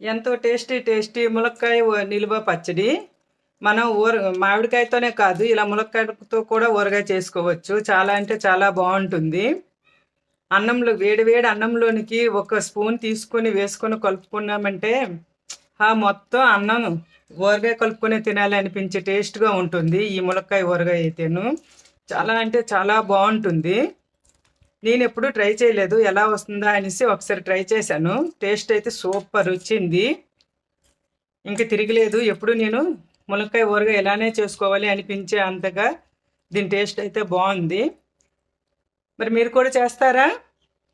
ఎంతో tasty tasty ములక్కాయ నిలువ పచ్చడి. మనం ఊర మామిడికాయతోనే కాదు ఇలా ములక్కాయతో కూడా ఊరగాయ చేసుకోవచ్చు. చాలా అంటే చాలా బాగుంటుంది. అన్నంలో వేడి వేడి అన్నంలోనికి ఒక స్పూన్ తీసుకొని వేసుకొని కలుపుకున్నామంటే ఆ మొత్తం అన్నం ఊరగాయ కలుపుకొని తినాలి అనిపించే టేస్ట్గా ఉంటుంది ఈ ములక్కాయ ఊరగాయ అయితేను. చాలా అంటే చాలా బాగుంటుంది. నేను ఎప్పుడు ట్రై చేయలేదు ఎలా వస్తుందా అనేసి ఒకసారి ట్రై చేశాను. టేస్ట్ అయితే సూపర్ వచ్చింది. ఇంక తిరగలేదు. ఎప్పుడు నేను ములక్కాయ ఊరగాయ ఎలానే చేసుకోవాలి అనిపించే అంతగా దీని టేస్ట్ అయితే బాగుంది. మరి మీరు కూడా చేస్తారా?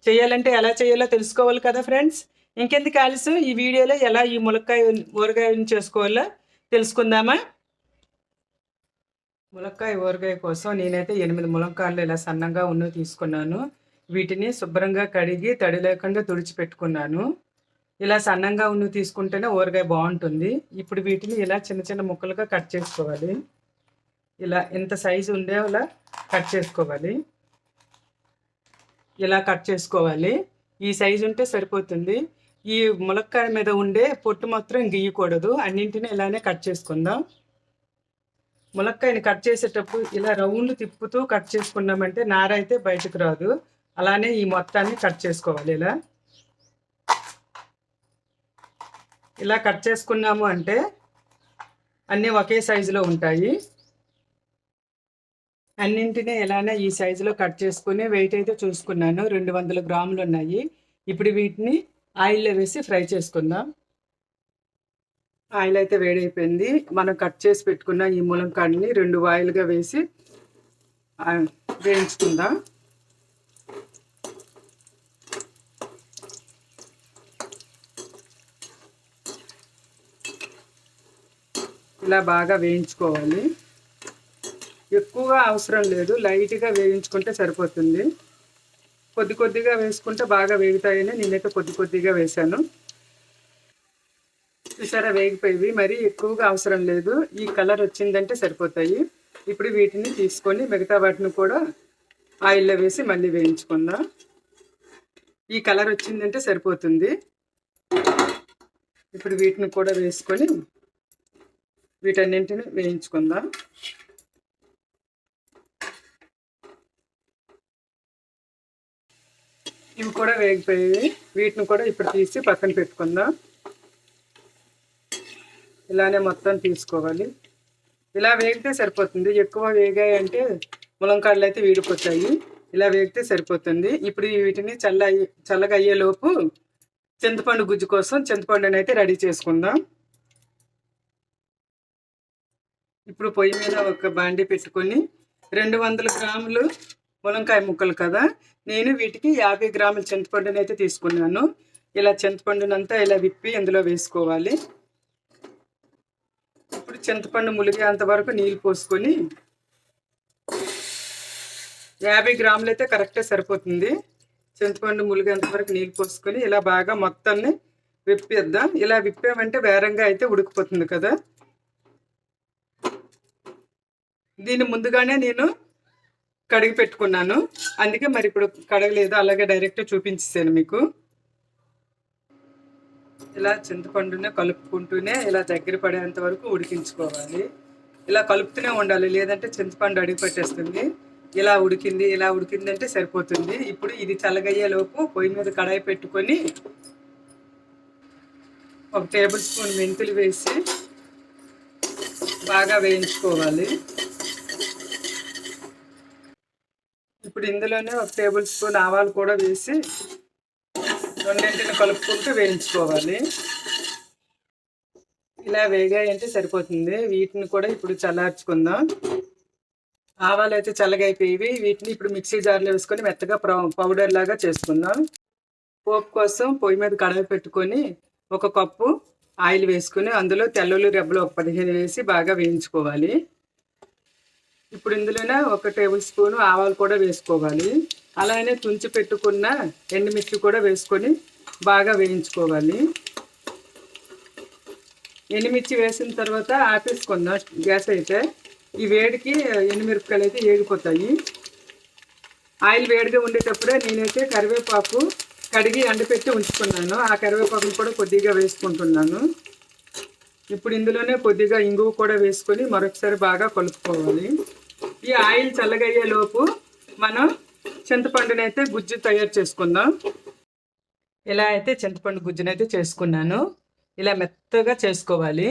చేయాలంటే ఎలా చేయాలో తెలుసుకోవాలి కదా ఫ్రెండ్స్? ఇంకెందుకు ఆలస్యం? ఈ వీడియోలో ఎలా ఈ ములక్కాయ ఊరగాయని చేసుకోవాలో తెలుసుకుందామా? ములక్కాయ ఊరగాయ కోసం నేనైతే ఎనిమిది ములక్కాయలు ఇలా సన్నంగా ఉన్నవి తీసుకున్నాను. వీటిని శుభ్రంగా కడిగి తడి లేకుండా తుడిచిపెట్టుకున్నాను. ఇలా సన్నంగా ఉన్న తీసుకుంటేనే ఊరగాయ బాగుంటుంది. ఇప్పుడు వీటిని ఇలా చిన్న చిన్న ముక్కలుగా కట్ చేసుకోవాలి. ఇలా ఇంత సైజు ఉండేలా కట్ చేసుకోవాలి. ఇలా కట్ చేసుకోవాలి. ఈ సైజు ఉంటే సరిపోతుంది. ఈ ములక్కాయ మీద ఉండే పొట్టు మాత్రం గీయకూడదు. అన్నింటినీ ఇలానే కట్ చేసుకుందాం. ములక్కాయని కట్ చేసేటప్పుడు ఇలా రౌండ్ తిప్పుతూ కట్ చేసుకున్నామంటే నార అయితే బయటకు రాదు. అలానే ఈ మొత్తాన్ని కట్ చేసుకోవాలి ఇలా. ఇలా కట్ చేసుకున్నాము అంటే అన్నీ ఒకే సైజులో ఉంటాయి. అన్నింటినీ ఇలానే ఈ సైజులో కట్ చేసుకుని వెయిట్ అయితే చూసుకున్నాను. రెండు వందల గ్రాములు ఉన్నాయి. ఇప్పుడు వీటిని ఆయిల్లో వేసి ఫ్రై చేసుకుందాం. ఆయిల్ అయితే వేడైపోయింది. మనం కట్ చేసి పెట్టుకున్న ఈ ములంకాడని రెండు ఆయిల్గా వేసి వేయించుకుందాం. ఇలా బాగా వేయించుకోవాలి. ఎక్కువగా అవసరం లేదు. లైట్గా వేయించుకుంటే సరిపోతుంది. కొద్ది కొద్దిగా వేసుకుంటే బాగా వేగుతాయని నేనైతే కొద్ది కొద్దిగా వేశాను. చూసారా వేగిపోయి మరి ఎక్కువగా అవసరం లేదు. ఈ కలర్ వచ్చిందంటే సరిపోతాయి. ఇప్పుడు వీటిని తీసుకొని మిగతా వాటిని కూడా ఆయిల్లో వేసి మళ్ళీ వేయించుకుందాం. ఈ కలర్ వచ్చిందంటే సరిపోతుంది. ఇప్పుడు వీటిని కూడా వేసుకొని వీటన్నింటిని వేయించుకుందాం. ఇవి కూడా వేగిపోయాయి వీటిని కూడా ఇప్పుడు తీసి పక్కన పెట్టుకుందాం. ఇలానే మొత్తం తీసుకోవాలి. ఇలా వేగితే సరిపోతుంది. ఎక్కువ వేగాయి అంటే ములంకాడలు అయితే వీడిపోతాయి. ఇలా వేగితే సరిపోతుంది. ఇప్పుడు వీటిని చల్ల చల్లగా అయ్యేలోపు చింతపండు గుజ్జు కోసం చింతపండుని అయితే రెడీ చేసుకుందాం. ఇప్పుడు పొయ్యి మీద ఒక బాండి పెట్టుకొని రెండు వందల గ్రాములు ములంకాయ ముక్కలు కదా. నేను వీటికి యాభై గ్రాముల చింతపండుని అయితే తీసుకున్నాను. ఇలా చింతపండునంతా ఇలా విప్పి ఇందులో వేసుకోవాలి. ఇప్పుడు చింతపండు ములిగేంత వరకు నీళ్ళు పోసుకొని యాభై గ్రాములు అయితే కరెక్టే సరిపోతుంది. చింతపండు ములిగేంత వరకు నీళ్ళు పోసుకొని ఇలా బాగా మొత్తాన్ని విప్పేద్దాం. ఇలా విప్పామంటే వేరంగా అయితే ఉడికిపోతుంది కదా. దీన్ని ముందుగానే నేను కడిగి పెట్టుకున్నాను. అందుకే మరి ఇప్పుడు కడగలేదు అలాగే డైరెక్ట్ చూపించేసాను మీకు. ఇలా చింతపండునే కలుపుకుంటూనే ఇలా దగ్గర పడేంత వరకు ఉడికించుకోవాలి. ఇలా కలుపుతూనే ఉండాలి లేదంటే చింతపండు అడిగి పెట్టేస్తుంది. ఇలా ఉడికింది ఇలా ఉడికింది అంటే సరిపోతుంది. ఇప్పుడు ఇది చల్లగయ్యేలోపు పొయ్యి మీద కడాయి పెట్టుకొని ఒక టేబుల్ స్పూన్ మెంతులు వేసి బాగా వేయించుకోవాలి. ఇప్పుడు ఇందులోనే ఒక టేబుల్ స్పూన్ ఆవాలు కూడా వేసి రెండింటిని కలుపుకుంటూ వేయించుకోవాలి. ఇలా వేగాయంటే సరిపోతుంది. వీటిని కూడా ఇప్పుడు చల్లార్చుకుందాం. ఆవాలు అయితే చల్లగైపోయి వీటిని ఇప్పుడు మిక్సీ జార్లో వేసుకొని మెత్తగా పౌడర్ లాగా చేసుకుందాం. పోపు కోసం పొయ్యి మీద కడాయి పెట్టుకొని ఒక కప్పు ఆయిల్ వేసుకొని అందులో తెల్లుల్లి రెబ్బలు ఒక పదిహేను వేసి బాగా వేయించుకోవాలి. ఇప్పుడు ఇందులోనే ఒక టేబుల్ స్పూన్ ఆవాలు కూడా వేసుకోవాలి. అలానే తుంచి పెట్టుకున్న ఎండుమిర్చి కూడా వేసుకొని బాగా వేయించుకోవాలి. ఎండుమిర్చి వేసిన తర్వాత ఆపేసుకుందాం. గ్యాస్ అయితే ఈ వేడికి ఎండుమిరపకాయలు అయితే ఏగిపోతాయి. ఆయిల్ వేడిగా ఉండేటప్పుడే నేనైతే కరివేపాకు కడిగి ఎండపెట్టి ఉంచుకున్నాను. ఆ కరివేపాకును కూడా కొద్దిగా వేసుకుంటున్నాను. ఇప్పుడు ఇందులోనే కొద్దిగా ఇంగువ కూడా వేసుకొని మరొకసారి బాగా కలుపుకోవాలి. ఈ ఆయిల్ చల్లగయ్యే లోపు మనం చింతపండునైతే గుజ్జు తయారు చేసుకుందాం. ఇలా అయితే చింతపండు గుజ్జునైతే చేసుకున్నాను. ఇలా మెత్తగా చేసుకోవాలి.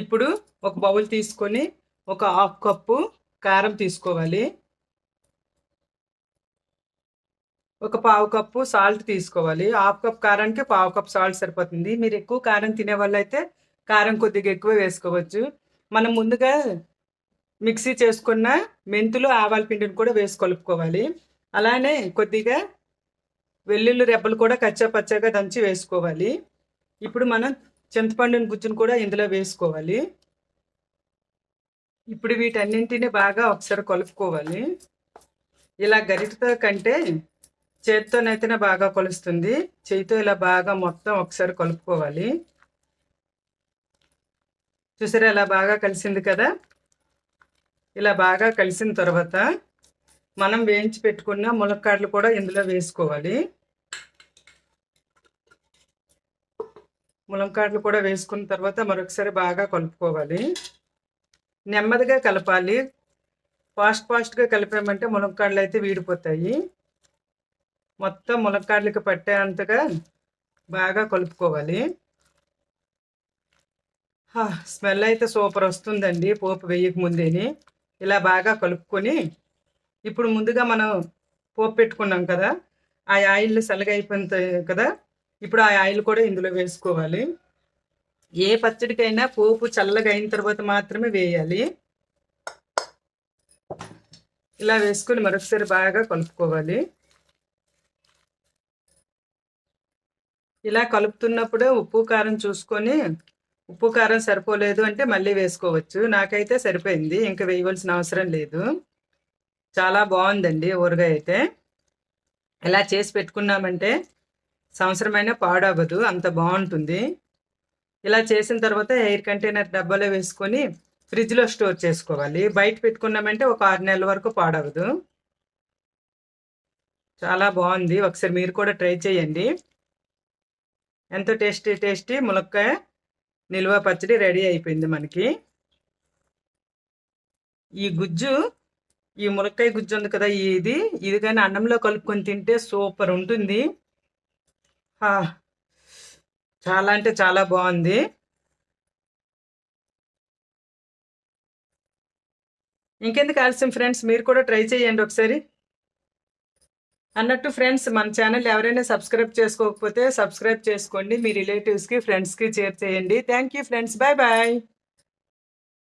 ఇప్పుడు ఒక బౌల్ తీసుకొని ఒక హాఫ్ కప్పు కారం తీసుకోవాలి. ఒక పావు కప్పు సాల్ట్ తీసుకోవాలి. హాఫ్ కప్ కారానికి పావు కప్ సాల్ట్ సరిపోతుంది. మీరు ఎక్కువ కారం తినే వాళ్ళు అయితే కారం కొద్దిగా ఎక్కువ వేసుకోవచ్చు. మనం ముందుగా మిక్సీ చేసుకున్న మెంతులు ఆవాల పిండిని కూడా వేసి కలుపుకోవాలి. అలానే కొద్దిగా వెల్లుల్లి రెబ్బలు కూడా కచ్చా పచ్చగా దంచి వేసుకోవాలి. ఇప్పుడు మనం చింతపండుని గుజ్జును కూడా ఇందులో వేసుకోవాలి. ఇప్పుడు వీటన్నింటినీ బాగా ఒకసారి కలుపుకోవాలి. ఇలా గరిటతో కంటే చేత్తోనైతేనే బాగా కొలుస్తుంది. చేయితో ఇలా బాగా మొత్తం ఒకసారి కలుపుకోవాలి. చూసారా ఇలా బాగా కలిసింది కదా? ఇలా బాగా కలిసిన తర్వాత మనం వేయించి పెట్టుకున్న ములక్కాడలు కూడా ఇందులో వేసుకోవాలి. ములంకాడలు కూడా వేసుకున్న తర్వాత మరొకసారి బాగా కలుపుకోవాలి. నెమ్మదిగా కలపాలి. ఫాస్ట్ ఫాస్ట్గా కలిపామంటే ములంకాడలు అయితే వీడిపోతాయి. మొత్తం ములక్కాడలకి పట్టేంతగా బాగా కలుపుకోవాలి. స్మెల్ అయితే సూపర్ వస్తుందండి పోపు వేయక ముందేని ఇలా బాగా కలుపుకొని ఇప్పుడు ముందుగా మనం పోపు పెట్టుకున్నాం కదా ఆ ఆయిల్ చల్లగా అయిపోయింది కదా ఇప్పుడు ఆ ఆయిల్ కూడా ఇందులో వేసుకోవాలి. ఏ పచ్చడికైనా పోపు చల్లగా అయిన తర్వాత మాత్రమే వేయాలి. ఇలా వేసుకొని మరొకసారి బాగా కలుపుకోవాలి. ఇలా కలుపుతున్నప్పుడు ఉప్పు కారం చూసుకొని ఉప్పు కారం సరిపోలేదు అంటే మళ్ళీ వేసుకోవచ్చు. నాకైతే సరిపోయింది. ఇంకా వేయవలసిన అవసరం లేదు. చాలా బాగుందండి ఊరగాయ అయితే. ఇలా చేసి పెట్టుకున్నామంటే సంవత్సరమైనా పాడవదు అంత బాగుంటుంది. ఇలా చేసిన తర్వాత ఎయిర్ కంటైనర్ డబ్బాలో వేసుకొని ఫ్రిడ్జ్లో స్టోర్ చేసుకోవాలి. బయట పెట్టుకున్నామంటే ఒక ఆరు నెలల వరకు పాడవదు చాలా బాగుంది. ఒకసారి మీరు కూడా ట్రై చేయండి. ఎంతో టేస్టీ టేస్టీ ములక్కాయ నిల్వ పచ్చడి రెడీ అయిపోయింది మనకి. ఈ గుజ్జు ఈ ములక్కాయ గుజ్జు ఉంది కదా ఇది. ఇది కానీ అన్నంలో కలుపుకొని తింటే సూపర్ ఉంటుంది. చాలా అంటే చాలా బాగుంది. ఇంకెందుకు ఆలస్యం ఫ్రెండ్స్? మీరు కూడా ట్రై చేయండి ఒకసారి. అన్నట్టు ఫ్రెండ్స్ మన ఛానల్ ఎవరైనా సబ్స్క్రైబ్ చేసుకోకపోతే సబ్స్క్రైబ్ చేసుకోండి. మీ రిలేటివ్స్కి ఫ్రెండ్స్కి షేర్ చేయండి. Thank you friends bye bye